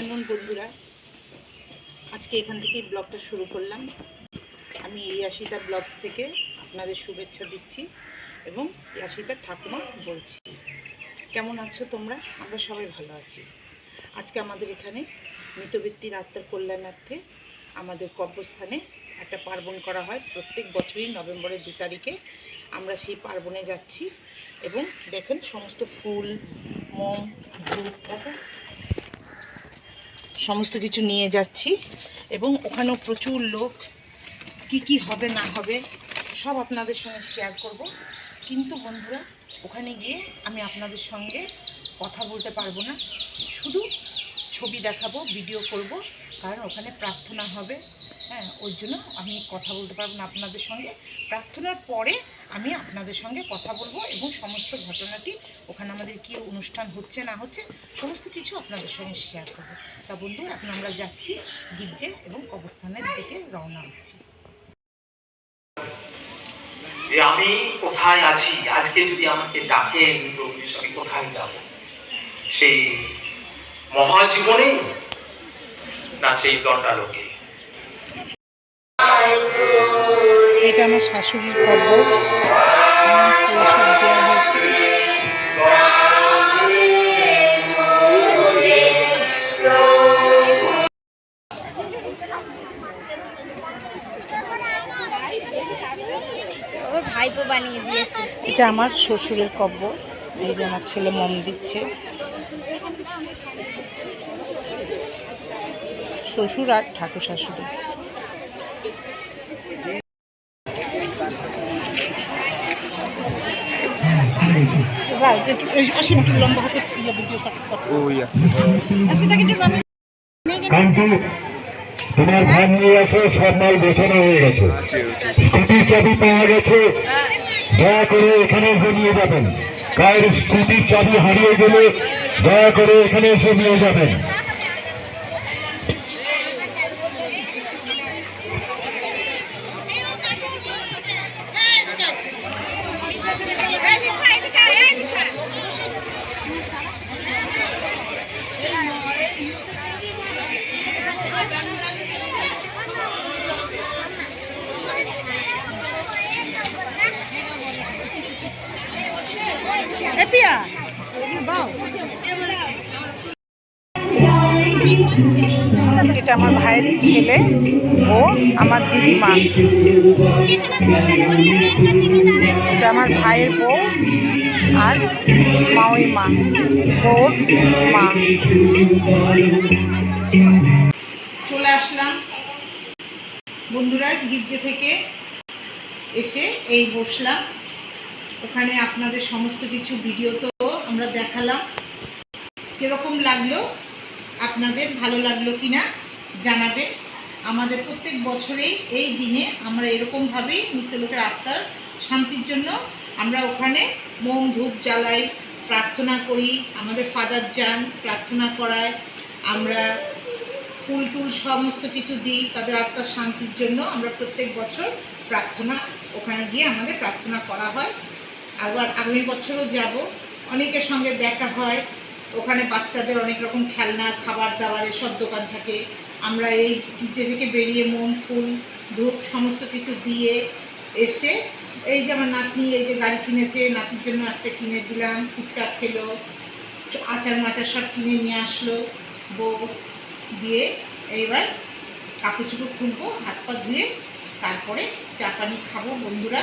Afternoon বন্ধুরা? আজকে এখান থেকেই ব্লগটা শুরু করলাম। আমি ইয়াশিতা ব্লগস থেকে আপনাদের শুভেচ্ছা দিচ্ছি এবং ইয়াশিতার ঠাকুমা বলছি। কেমন আছো তোমরা? আমরা সবাই ভালো আছি। আজকে আমাদের এখানে মৃতবৃত্তির আত্মার কল্যাণার্থে আমাদের কব্রস্থানে একটা পার্বণ করা হয়। প্রত্যেক বছরই নভেম্বরের দু তারিখে আমরা সেই পার্বণে যাচ্ছি এবং দেখেন সমস্ত ফুল, মোম, ধূপ সমস্ত কিছু নিয়ে যাচ্ছি এবং ওখানেও প্রচুর লোক, কি কি হবে না হবে, সব আপনাদের সঙ্গে শেয়ার করব। কিন্তু বন্ধুরা, ওখানে গিয়ে আমি আপনাদের সঙ্গে কথা বলতে পারব না। শুধু ছবি দেখাবো ভিডিও করব, কারণ ওখানে প্রার্থনা হবে। হ্যাঁ ওই জন্য আমি কথা বলতে পারব না আপনাদের সঙ্গে। প্রার্থনার পরে আমি আপনাদের সঙ্গে কথা বলব এবং সমস্ত ঘটনাটি ওখানে আমাদের কি অনুষ্ঠান হচ্ছে না হচ্ছে সমস্ত কিছু আপনাদের সঙ্গে শেয়ার করব। তা বন্ধু এখন আমরা যাচ্ছি গির্জে এবং অবস্থানের দিকে রওনা হচ্ছি। যে আমি কোথায় আছি আজকে যদি আমাকে ডাকে আমি কোথায় যাব? সেই মহাজীবনে না সেই দণ্ডালোকে। এটা আমার শাশুড়ির কবর। দেওয়া হয়েছে। ভাইপো বানিয়ে দিয়েছে। এটা আমার শ্বশুরের কব্বর এই যে আমার ছেলে মম দিচ্ছে। শ্বশুর আর ঠাকুর শাশুড়ি। লম্বা হাতে ভিডিও কাট তোমার ভান নিয়ে আসো, সব মাল গোছানো হয়ে গেছে। স্কুটির চাবি পাওয়া গেছে। দয়া করে এখানে এসে নিয়ে যাবেন। কার স্কুটির চাবি হারিয়ে গেলে দয়া করে এখানে এসে নিয়ে যাবেন। এপিয়া এটা আমার ভাইয়ের ছেলে ও আমার দিদিমা। এটা আমার ভাইয়ের বউ আর মাওই মা বউর মা। চলে আসলাম। বন্ধুরা, গির্জে থেকে এসে এই বসলাম। ওখানে আপনাদের সমস্ত কিছু ভিডিও তো আমরা দেখালাম কীরকম লাগল, আপনাদের ভালো লাগল কি না জানাবেন। আমাদের প্রত্যেক বছরেই এই দিনে আমরা এরকমভাবেই মৃত্যুলোকের আত্মার শান্তির জন্য আমরা ওখানে মোম ধূপ জ্বালাই প্রার্থনা করি, আমাদের ফাদার যান, প্রার্থনা করায়। আমরা ফুল টুল সমস্ত কিছু দিই, তাদের আত্মার শান্তির জন্য আমরা প্রত্যেক বছর প্রার্থনা, ওখানে গিয়ে আমাদের প্রার্থনা করা হয়। আবার আগামী বছরও যাব। অনেকের সঙ্গে দেখা হয়। ওখানে বাচ্চাদের অনেক রকম খেলনা, খাবার দাবার এসব দোকান থাকে। আমরা এই গির্জে থেকে বেরিয়ে মোম ফুল ধূপ সমস্ত কিছু দিয়ে এসে এই যে আমার নাতনি এই যে গাড়ি কিনেছে, নাতির জন্য একটা কিনে দিলাম, ফুচকা খেলো, আচার মাচার সব কিনে নিয়ে আসলো, বউ দিয়ে এইবার কাপড় চোপড় খুলবো, হাত পা ধুয়ে তারপরে চা পানি খাব। বন্ধুরা,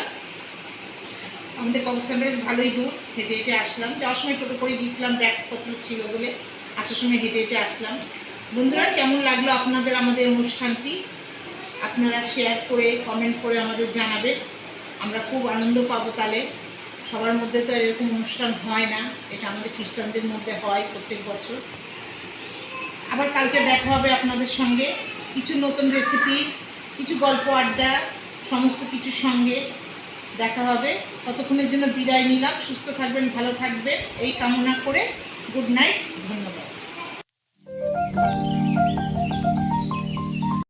আমাদের কবস্থান বেশ ভালোই দূর। হেঁটে হেঁটে আসলাম। যাওয়ার সময় টোটো করে গিয়েছিলাম, ব্যাগপত্র ছিল বলে। আসার সময় হেঁটে হেঁটে আসলাম। বন্ধুরা, কেমন লাগল আপনাদের, আমাদের অনুষ্ঠানটি? আপনারা শেয়ার করে কমেন্ট করে আমাদের জানাবেন। আমরা খুব আনন্দ পাবো তাহলে। সবার মধ্যে তো এরকম অনুষ্ঠান হয় না। এটা আমাদের খ্রিস্টানদের মধ্যে হয় প্রত্যেক বছর। আবার কালকে দেখা হবে আপনাদের সঙ্গে। কিছু নতুন রেসিপি কিছু গল্প আড্ডা, সমস্ত কিছুর সঙ্গে। দেখা হবে। ততক্ষণের জন্য বিদায় নিলাম। সুস্থ থাকবেন, ভালো থাকবেন। এই কামনা করে গুড নাইট। ধন্যবাদ।